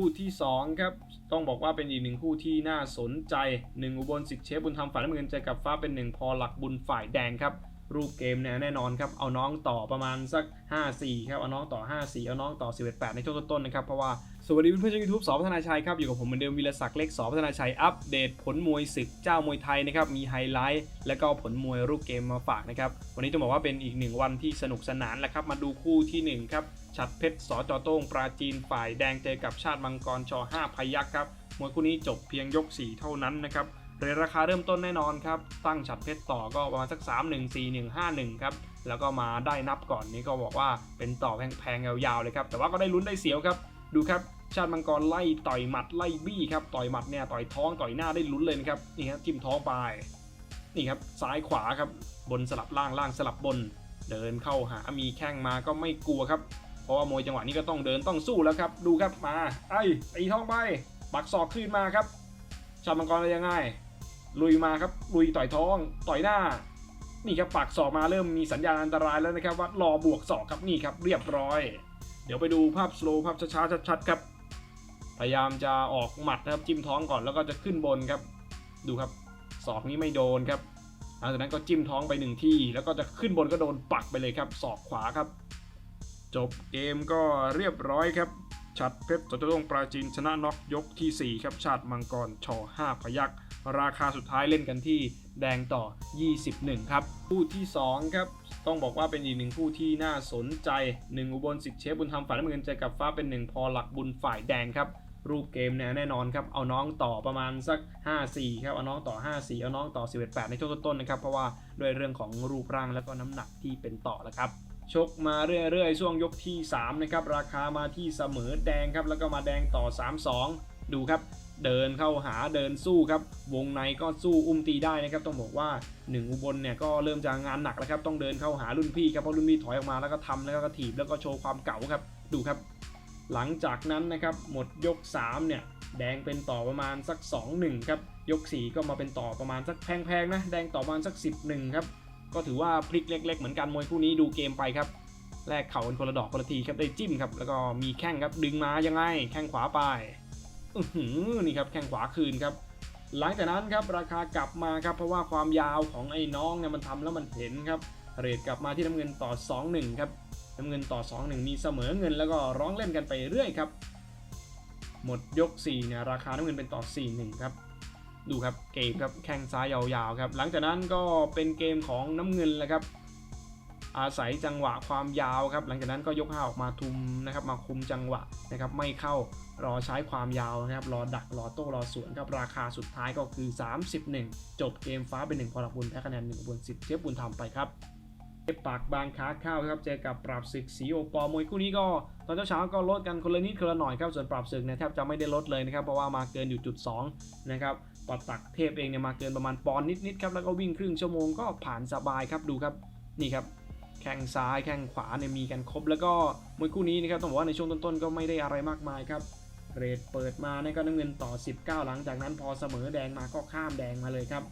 คู่ที่ 2 ครับ ต้องบอกว่าเป็นอีกหนึ่งคู่ที่น่าสนใจหนึ่งอุบลสิทธิ์เชฟบุญธรรมฝ่ายน้ำเงินเจอกับฟ้าเป็นหนึ่งพอหลักบุญฝ่ายแดงครับ รูปเกมเนี่ยแน่นอนครับเอาน้องต่อประมาณสัก 5-4ครับเอาน้องต่อ 5-4 เอาน้องต่อ 11-8 ในช่วงต้นๆนะครับเพราะว่าสวัสดีเพื่อนๆช่องยูทูบสอพัฒนาชัยครับอยู่กับผมเหมือนเดิมวีรศักดิ์เล็กสอพัฒนาชัยอัปเดตผลมวยศึกเจ้ามวยไทยนะครับมีไฮไลท์และก็ผลมวยรูปเกมมาฝากนะครับวันนี้ต้องบอกว่าเป็นอีกหนึ่งวันที่สนุกสนานแหละครับมาดูคู่ที่หนึ่งครับฉัดเพชรสอจอโต้งปราจีนฝ่ายแดงเจอกับชาติมังกรช5พยักครับมวยคู่นี้จบเพียงยก 4 เท่านั้นนะครับ เรทราคาเริ่มต้นแน่นอนครับ ตั้งฉัดเพชรต่อก็ประมาณสัก 3 1 4 1 5 1 ครับ แล้วก็มาได้นับก่อนนี้ก็บอกว่าเป็นต่อแพงๆยาวๆเลยครับ แต่ว่าก็ได้ลุ้นได้เสียวครับ ดูครับ ชาติมังกรไล่ต่อยหมัดไล่บี้ครับ ต่อยหมัดเนี่ยต่อยท้องต่อยหน้าได้ลุ้นเลยนะครับ นี่ครับจิ้มท้องไป นี่ครับซ้ายขวาครับ บนสลับล่างล่างสลับบน เดินเข้าหา มีแข้งมาก็ไม่กลัวครับ เพราะว่ามวยจังหวะนี้ก็ต้องเดินต้องสู้แล้วครับ ดูครับมา ไอ้ตีท้องไป ปักศอกขึ้นมาครับ ชาติมังกรอะไรยังไง ลุยมาครับลุยต่อยท้องต่อยหน้า นี่ครับปักศอกมาเริ่มมีสัญญาณอันตรายแล้วนะครับว่ารอบวกศอกครับนี่ครับเรียบร้อย เดี๋ยวไปดูภาพสโลว์ภาพช้าๆชัดๆครับ พยายามจะออกหมัดนะครับจิ้มท้องก่อนแล้วก็จะขึ้นบนครับ ดูครับศอกนี้ไม่โดนครับหลังจากนั้นก็จิ้มท้องไปหนึ่งที่ แล้วก็จะขึ้นบนก็โดนปักไปเลยครับศอกขวาครับ จบเกมก็เรียบร้อยครับชัดเพชรตัวตรงปราจีนชนะน็อกยกทีสี่4 ครับ ชาติมังกรช5พยัก ราคาสุดท้ายเล่นกันที่แดงต่อ 21 ครับ คู่ที่ 2 ครับ ต้องบอกว่าเป็นอีกหนึ่งคู่ที่น่าสนใจ 1 อุบลสิทธิ์เชฟบุญธรรมฝ่ายน้ำเงินเจอกับฟ้าเป็น 1 พอหลักบุญฝ่ายแดงครับ รูปเกมเนี่ยแน่นอนครับ เอาน้องต่อประมาณสัก 5-4 ครับ เอาน้องต่อ 5-4 เอาน้องต่อ 11-8 ในช่วงต้นๆนะครับ เพราะว่าด้วยเรื่องของรูปร่างและก็น้ำหนักที่เป็นต่อแล้วครับชกมาเรื่อยๆ ช่วงยกที่ 3 นะครับ ราคามาที่เสมอแดงครับ แล้วก็มาแดงต่อ 3-2 ดูครับ เดินเข้าหาเดินสู้ครับ วงในก็สู้อุ้มตีได้นะครับ ต้องบอกว่า 1 อุบลเนี่ยก็เริ่มจะงานหนักแล้วครับ ต้องเดินเข้าหารุ่นพี่ครับ เพราะรุ่นพี่ถอยออกมาแล้วก็ทำแล้วก็ถีบแล้วก็โชว์ความเก่าครับ ดูครับ หลังจากนั้นนะครับหมดยก 3 เนี่ย แดงเป็นต่อประมาณสัก 2-1 ครับ ยก 4 ก็มาเป็นต่อประมาณสักแพงๆนะ แดงต่อประมาณสัก 11 ครับ ก็ถือว่าพลิกเล็ก ๆ เหมือนกันมวยคู่นี้ดูเกมไปครับแลกเข่ากันคนละดอกคนละทีครับได้จิ้มครับแล้วก็มีแข้งครับดึงมายังไงแข้งขวาไป นี่ครับแข้งขวาคืนครับหลังจากนั้นครับราคากลับมาครับเพราะว่าความยาวของไอ้น้องเนี่ยมันทำแล้วมันเห็นครับเรทกลับมาที่น้ำเงินต่อ 2-1ครับน้ำเงินต่อ 2-1 มีเสมอเงินแล้วก็ร้องเล่นกันไปเรื่อยครับ หมดยก4เนี่ยราคาน้ำเงินเป็นต่อ 4-1 ครับ ดูครับเกมครับแข้งซ้ายยาวๆครับ หลังจากนั้นก็เป็นเกมของน้ำเงินแหละครับ อาศัยจังหวะความยาวครับ หลังจากนั้นก็ยกห้าออกมาทุมนะครับมาคุมจังหวะนะครับไม่เข้ารอใช้ความยาวนะครับรอดักรอโต้รอสวนครับราคาสุดท้ายก็คือ 31 จบเกมฟ้าเป็นหนึ่งพอหลักบุญแพ้คะแนนหนึ่งบนสิบเทียบบุญทำไปครับเปากบางค้าข้าวครับเจอกับปราบศึกสีโอปอมวยคู่นี้ก็ ตอนเช้าก็ลดกันคนละนิดคนละหน่อยครับส่วนปราบศึกเนี่ยแทบจะไม่ได้ลดเลยนะครับเพราะว่ามาเกินอยู่จุดสองนะครับปัดตักเทพเองเนี่ยมาเกินประมาณปอนด์นิดๆครับแล้วก็วิ่งครึ่งชั่วโมงก็ผ่านสบายครับดูครับนี่ครับ แข้งซ้ายแข้งขวาเนี่ยมีกันครบ แล้วก็มวยคู่นี้นะครับต้องบอกว่าในช่วงต้นๆ ก็ไม่ได้อะไรมากมายครับ เรทเปิดมาเนี่ยก็น้ำเงินต่อ 19 หลังจากนั้นพอเสมอแดงมาก็ข้ามแดงมาเลยครับ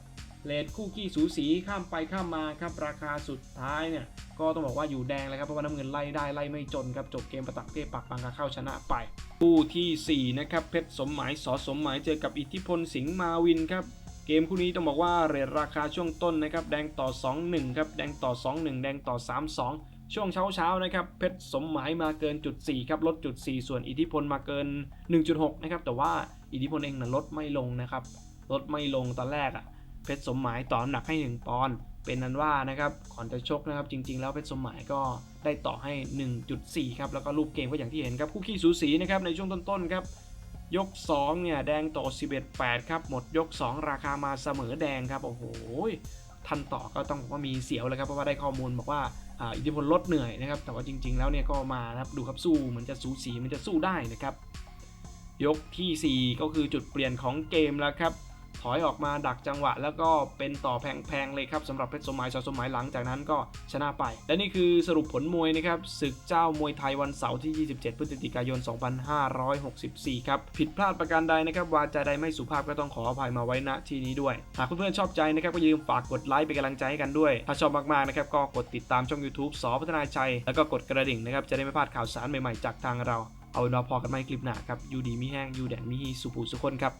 เรทคู่ขี้สูสีข้ามไปข้ามมาครับราคาสุดท้ายเนี่ยก็ต้องบอกว่าอยู่แดงเลยครับเพราะว่าน้ำเงินไล่ได้ไล่ไม่จนครับจบเกมประตักเทพปักบางกาเข้าชนะไป คู่ทีสี่4นะครับเพชรสมหมายสอสมหมายเจอกับอิทธิพลสิงห์มาวินครับ เกมคู่นี้ต้องบอกว่าเรทราคาช่วงต้นนะครับแดงต่อ 2-1 ครับแดงต่อ 2-1 แดงต่อ 3-2 ช่วงเช้าเช้านะครับเพชรสมหมายมาเกินจุด4ครับลดจุด4ส่วนอิทธิพลมาเกิน 1.6นะครับแต่ว่าอิทธิพลเองนะลดไม่ลงนะครับลดไม่ลงตอนแรกอะเพชรสมหมายต่อหนักให้ 1 ปอนด์เป็นนั้นว่านะครับก่อนจะชกนะครับจริง ๆ แล้วเพชรสมหมายก็ได้ต่อให้ 1.4 ครับแล้วก็รูปเกมก็อย่างที่เห็นครับคู่ขี้สูสีนะครับในช่วงต้นๆครับ ยก 2 เนี่ย แดงต่อ11 8 ครับ หมดยก 2 ราคามาเสมอแดงครับ โอ้โหทันต่อก็ต้องบอกว่ามีเสียวเลยครับ เพราะว่าได้ข้อมูลบอกว่าอิทธิพลลดเหนื่อยนะครับ แต่ว่าจริง ๆ แล้วเนี่ยก็มานะครับดูครับสู้เหมือนจะสูสีมันจะสู้ได้นะครับ ยกทีสี่4 ก็คือจุดเปลี่ยนของเกมแล้วครับ ถอยออกมาดักจังหวะ แล้วก็เป็นต่อแพงๆเลยครับสำหรับเพชรสมหมายชอสมหมายหลังจากนั้นก็ชนะไป และนี่คือสรุปผลมวยนะครับศึกเจ้ามวยไทยวันเสาร์ที่ 27 พฤศจิกายน 2564 ครับ ผิดพลาดประการใดนะครับวาจาใดไม่สุภาพก็ต้องขออภัยมาไว้ณที่นี้ด้วย หากเพื่อนๆชอบใจนะครับก็อย่าลืมฝากกดไลค์เป็นกำลังใจให้กันด้วย ถ้าชอบมากๆนะครับก็กดติดตามช่อง YouTube สอพัฒนาชัย แล้วก็กดกระดิ่งนะครับจะได้ไม่พลาดข่าวสารใหม่ๆจากทางเรา เอาเป็นว่าพอกันไม่คลิปหน้าครับยูดีมีแห้งยูแดนมีฮีสุภูสุคนครับ